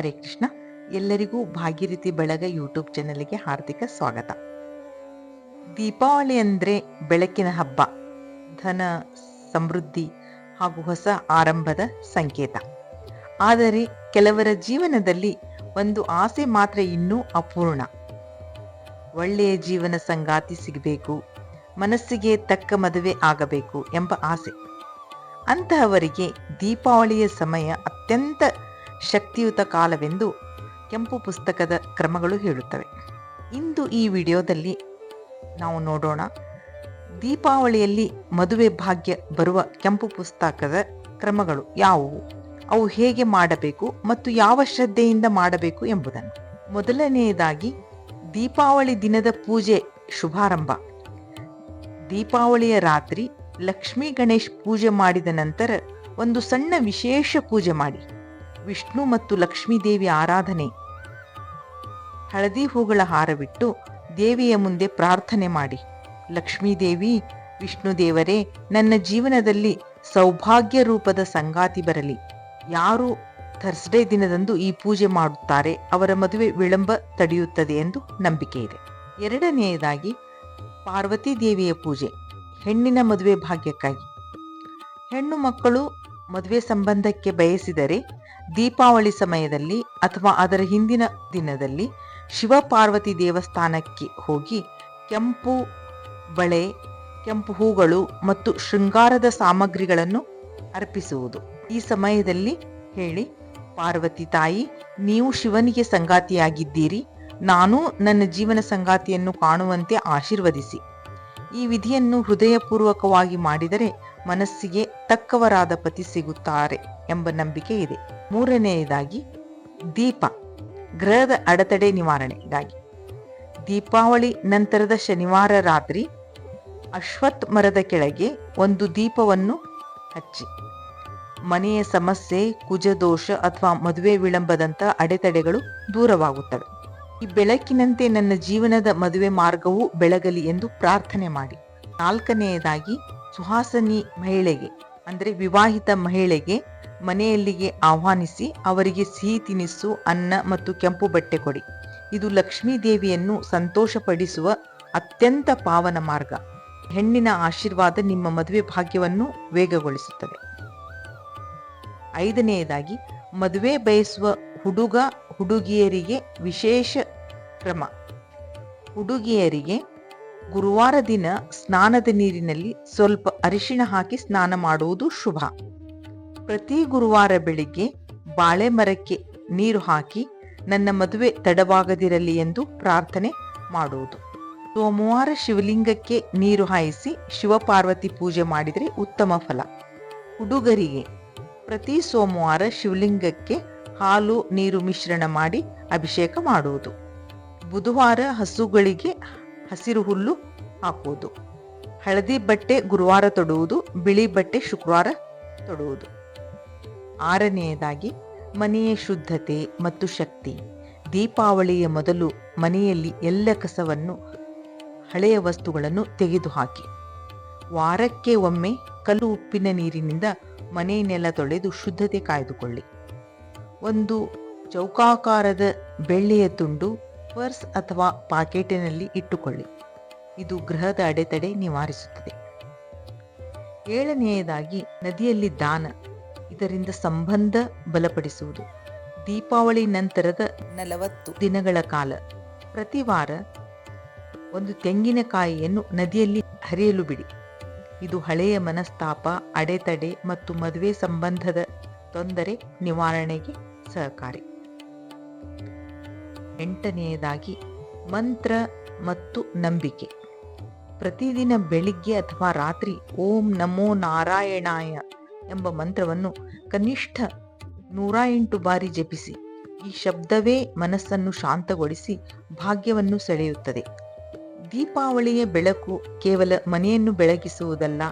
ಹರೇ ಕೃಷ್ಣ. ಎಲ್ಲರಿಗೂ ಭಾಗೀರಥಿ ಬೆಳಗ ಯೂಟ್ಯೂಬ್ ಚಾನೆಲ್ಗೆ ಹಾರ್ದಿಕ ಸ್ವಾಗತ. ದೀಪಾವಳಿ ಅಂದರೆ ಬೆಳಕಿನ ಹಬ್ಬ, ಧನ, ಸಮೃದ್ಧಿ ಹಾಗೂ ಹೊಸ ಆರಂಭದ ಸಂಕೇತ. ಆದರೆ ಕೆಲವರ ಜೀವನದಲ್ಲಿ ಒಂದು ಆಸೆ ಮಾತ್ರ ಇನ್ನೂ ಅಪೂರ್ಣ. ಒಳ್ಳೆಯ ಜೀವನ ಸಂಗಾತಿ ಸಿಗಬೇಕು, ಮನಸ್ಸಿಗೆ ತಕ್ಕ ಮದುವೆ ಆಗಬೇಕು ಎಂಬ ಆಸೆ. ಅಂತಹವರಿಗೆ ದೀಪಾವಳಿಯ ಸಮಯ ಅತ್ಯಂತ ಶಕ್ತಿಯುತ ಕಾಲವೆಂದು ಕೆಂಪು ಪುಸ್ತಕದ ಕ್ರಮಗಳು ಹೇಳುತ್ತವೆ. ಇಂದು ಈ ವಿಡಿಯೋದಲ್ಲಿ ನಾವು ನೋಡೋಣ, ದೀಪಾವಳಿಯಲ್ಲಿ ಮದುವೆ ಭಾಗ್ಯ ಬರುವ ಕೆಂಪು ಪುಸ್ತಕದ ಕ್ರಮಗಳು ಯಾವುವು? ಅವು ಹೇಗೆ ಮಾಡಬೇಕು ಮತ್ತು ಯಾವ ಶ್ರದ್ಧೆಯಿಂದ ಮಾಡಬೇಕು ಎಂಬುದನ್ನು. ಮೊದಲನೆಯದಾಗಿ, ದೀಪಾವಳಿ ದಿನದ ಪೂಜೆ ಶುಭಾರಂಭ. ದೀಪಾವಳಿಯ ರಾತ್ರಿ ಲಕ್ಷ್ಮೀ ಗಣೇಶ್ ಪೂಜೆ ಮಾಡಿದ ನಂತರ ಒಂದು ಸಣ್ಣ ವಿಶೇಷ ಪೂಜೆ ಮಾಡಿ. ವಿಷ್ಣು ಮತ್ತು ಲಕ್ಷ್ಮೀದೇವಿ ಆರಾಧನೆ. ಹಳದಿ ಹೂಗಳ ಹಾರವಿಟ್ಟು ದೇವಿಯ ಮುಂದೆ ಪ್ರಾರ್ಥನೆ ಮಾಡಿ. ಲಕ್ಷ್ಮೀದೇವಿ, ವಿಷ್ಣು ದೇವರೇ, ನನ್ನ ಜೀವನದಲ್ಲಿ ಸೌಭಾಗ್ಯ ರೂಪದ ಸಂಗಾತಿ ಬರಲಿ. ಯಾರು ಥರ್ಸ್ಡೇ ದಿನದಂದು ಈ ಪೂಜೆ ಮಾಡುತ್ತಾರೆ ಅವರ ಮದುವೆ ವಿಳಂಬ ತಡೆಯುತ್ತದೆ ಎಂದು ನಂಬಿಕೆ ಇದೆ. ಎರಡನೆಯದಾಗಿ ಪಾರ್ವತಿ ದೇವಿಯ ಪೂಜೆ, ಹೆಣ್ಣಿನ ಮದುವೆ ಭಾಗ್ಯಕ್ಕಾಗಿ. ಹೆಣ್ಣು ಮಕ್ಕಳು ಮದುವೆ ಸಂಬಂಧಕ್ಕೆ ಬಯಸಿದರೆ ದೀಪಾವಳಿ ಸಮಯದಲ್ಲಿ ಅಥವಾ ಅದರ ಹಿಂದಿನ ದಿನದಲ್ಲಿ ಶಿವಪಾರ್ವತಿ ದೇವಸ್ಥಾನಕ್ಕೆ ಹೋಗಿ ಕೆಂಪು ಬಳೆ, ಕೆಂಪು ಹೂಗಳು ಮತ್ತು ಶೃಂಗಾರದ ಸಾಮಗ್ರಿಗಳನ್ನು ಅರ್ಪಿಸುವುದು. ಈ ಸಮಯದಲ್ಲಿ ಹೇಳಿ, ಪಾರ್ವತಿ ತಾಯಿ, ನೀವು ಶಿವನಿಗೆ ಸಂಗಾತಿಯಾಗಿದ್ದೀರಿ. ನಾನು ನನ್ನ ಜೀವನ ಸಂಗಾತಿಯನ್ನು ಕಾಣುವಂತೆ ಆಶೀರ್ವದಿಸಿ. ಈ ವಿಧಿಯನ್ನು ಹೃದಯಪೂರ್ವಕವಾಗಿ ಮಾಡಿದರೆ ಮನಸ್ಸಿಗೆ ತಕ್ಕವರಾದ ಪತಿ ಸಿಗುತ್ತಾರೆ ಎಂಬ ನಂಬಿಕೆ ಇದೆ. ಮೂರನೆಯದಾಗಿ, ದೀಪ, ಗ್ರಹದ ಅಡೆತಡೆ ನಿವಾರಣೆಗಾಗಿ. ದೀಪಾವಳಿ ನಂತರದ ಶನಿವಾರ ರಾತ್ರಿ ಅಶ್ವತ್ ಮರದ ಕೆಳಗೆ ಒಂದು ದೀಪವನ್ನು ಹಚ್ಚಿ. ಮನೆಯ ಸಮಸ್ಯೆ, ಕುಜದೋಷ ಅಥವಾ ಮದುವೆ ವಿಳಂಬದಂತ ಅಡೆತಡೆಗಳು ದೂರವಾಗುತ್ತವೆ. ಈ ಬೆಳಕಿನಂತೆ ನನ್ನ ಜೀವನದ ಮದುವೆ ಮಾರ್ಗವು ಬೆಳಗಲಿ ಎಂದು ಪ್ರಾರ್ಥನೆ ಮಾಡಿ. ನಾಲ್ಕನೆಯದಾಗಿ ಸುಹಾಸನಿ ಮಹಿಳೆಗೆ, ಅಂದರೆ ವಿವಾಹಿತ ಮಹಿಳೆಗೆ ಮನೆಯಲ್ಲಿಗೆ ಆಹ್ವಾನಿಸಿ ಅವರಿಗೆ ಸಿಹಿ ತಿನಿಸು, ಅನ್ನ ಮತ್ತು ಕೆಂಪು ಬಟ್ಟೆ ಕೊಡಿ. ಇದು ಲಕ್ಷ್ಮೀ ದೇವಿಯನ್ನು ಸಂತೋಷಪಡಿಸುವ ಅತ್ಯಂತ ಪಾವನ ಮಾರ್ಗ. ಹೆಣ್ಣಿನ ಆಶೀರ್ವಾದ ನಿಮ್ಮ ಮದುವೆ ಭಾಗ್ಯವನ್ನು ವೇಗಗೊಳಿಸುತ್ತದೆ. ಐದನೆಯದಾಗಿ, ಮದುವೆ ಬಯಸುವ ಹುಡುಗ ಹುಡುಗಿಯರಿಗೆ ವಿಶೇಷ ಕ್ರಮ. ಹುಡುಗಿಯರಿಗೆ ಗುರುವಾರ ದಿನ ಸ್ನಾನದ ನೀರಿನಲ್ಲಿ ಸ್ವಲ್ಪ ಅರಿಶಿಣ ಹಾಕಿ ಸ್ನಾನ ಮಾಡುವುದು ಶುಭ. ಪ್ರತಿ ಗುರುವಾರ ಬೆಳಿಗ್ಗೆ ಬಾಳೆ ಮರಕ್ಕೆ ನೀರು ಹಾಕಿ ನನ್ನ ಮದುವೆ ತಡವಾಗದಿರಲಿ ಎಂದು ಪ್ರಾರ್ಥನೆ ಮಾಡುವುದು. ಸೋಮವಾರ ಶಿವಲಿಂಗಕ್ಕೆ ನೀರು ಹಾಯಿಸಿ ಶಿವಪಾರ್ವತಿ ಪೂಜೆ ಮಾಡಿದರೆ ಉತ್ತಮ ಫಲ. ಹುಡುಗರಿಗೆ ಪ್ರತಿ ಸೋಮವಾರ ಶಿವಲಿಂಗಕ್ಕೆ ಹಾಲು ನೀರು ಮಿಶ್ರಣ ಮಾಡಿ ಅಭಿಷೇಕ ಮಾಡುವುದು. ಬುಧವಾರ ಹಸುಗಳಿಗೆ ಹಸಿರು ಹುಲ್ಲು ಹಾಕುವುದು. ಹಳದಿ ಬಟ್ಟೆ ಗುರುವಾರ ತೊಡುವುದು, ಬಿಳಿ ಬಟ್ಟೆ ಶುಕ್ರವಾರ ತೊಡುವುದು. ಆರನೆಯದಾಗಿ, ಮನೆಯ ಶುದ್ಧತೆ ಮತ್ತು ಶಕ್ತಿ. ದೀಪಾವಳಿಯ ಮೊದಲು ಮನೆಯಲ್ಲಿ ಎಲ್ಲ ಕಸವನ್ನು, ಹಳೆಯ ವಸ್ತುಗಳನ್ನು ತೆಗೆದುಹಾಕಿ. ವಾರಕ್ಕೆ ಒಮ್ಮೆ ಕಲ್ಲು ಉಪ್ಪಿನ ನೀರಿನಿಂದ ಮನೆಯನ್ನೆಲ್ಲ ತೊಳೆದು ಶುದ್ಧತೆ ಕಾಯ್ದುಕೊಳ್ಳಿ. ಒಂದು ಚೌಕಾಕಾರದ ಬೆಳ್ಳಿಯ ತುಂಡು ಪರ್ಸ್ ಅಥವಾ ಪಾಕೆಟಿನಲ್ಲಿ ಇಟ್ಟುಕೊಳ್ಳಿ. ಇದು ಗೃಹದ ಅಡೆತಡೆ ನಿವಾರಿಸುತ್ತದೆ. ಏಳನೆಯದಾಗಿ, ನದಿಯಲ್ಲಿ ದಾನ, ಇದರಿಂದ ಸಂಬಂಧ ಬಲಪಡಿಸುವುದು. ದೀಪಾವಳಿ ನಂತರದ ನಲವತ್ತು ದಿನಗಳ ಕಾಲ. ಪ್ರತಿ ವಾರ ಒಂದು ತೆಂಗಿನಕಾಯಿಯನ್ನು ನದಿಯಲ್ಲಿ ಹರಿಯಲು ಬಿಡಿ. ಇದು ಹಳೆಯ ಮನಸ್ತಾಪ, ಅಡೆತಡೆ ಮತ್ತು ಮದುವೆ ಸಂಬಂಧದ ತೊಂದರೆ ನಿವಾರಣೆಗೆ ಸಹಕಾರಿ. ಎಂಟನೆಯದಾಗಿ ಮಂತ್ರ ಮತ್ತು ನಂಬಿಕೆ. ಪ್ರತಿದಿನ ಬೆಳಿಗ್ಗೆ ಅಥವಾ ರಾತ್ರಿ ಓಂ ನಮೋ ನಾರಾಯಣಾಯ ಎಂಬ ಮಂತ್ರವನ್ನು ಕನಿಷ್ಠ ನೂರ ಎಂಟು ಬಾರಿ ಜಪಿಸಿ, ಈ ಶಬ್ದವೇ ಮನಸ್ಸನ್ನು ಶಾಂತಗೊಳಿಸಿ ಭಾಗ್ಯವನ್ನು ಸೆಳೆಯುತ್ತದೆ. ದೀಪಾವಳಿಯ ಬೆಳಕು ಕೇವಲ ಮನೆಯನ್ನು ಬೆಳಗಿಸುವುದಲ್ಲ,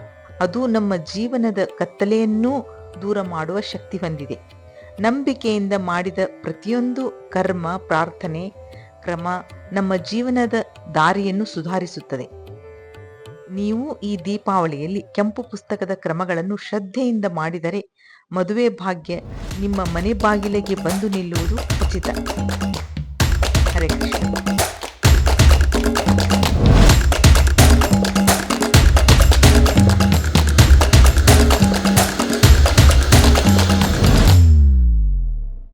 ಅದು ನಮ್ಮ ಜೀವನದ ಕತ್ತಲೆಯನ್ನೂ ದೂರ ಮಾಡುವ ಶಕ್ತಿ ಹೊಂದಿದೆ. ನಂಬಿಕೆಯಿಂದ ಮಾಡಿದ ಪ್ರತಿಯೊಂದು ಕರ್ಮ, ಪ್ರಾರ್ಥನೆ, ಕ್ರಮ ನಮ್ಮ ಜೀವನದ ದಾರಿಯನ್ನು ಸುಧಾರಿಸುತ್ತದೆ. ನೀವು ಈ ದೀಪಾವಳಿಯಲ್ಲಿ ಕೆಂಪು ಪುಸ್ತಕದ ಕ್ರಮಗಳನ್ನು ಶ್ರದ್ಧೆಯಿಂದ ಮಾಡಿದರೆ ಮದುವೆ ಭಾಗ್ಯ ನಿಮ್ಮ ಮನೆ ಬಾಗಿಲಿಗೆ ಬಂದು ನಿಲ್ಲುವುದು ಉಚಿತ. ಹರೇ ಕೃಷ್ಣ.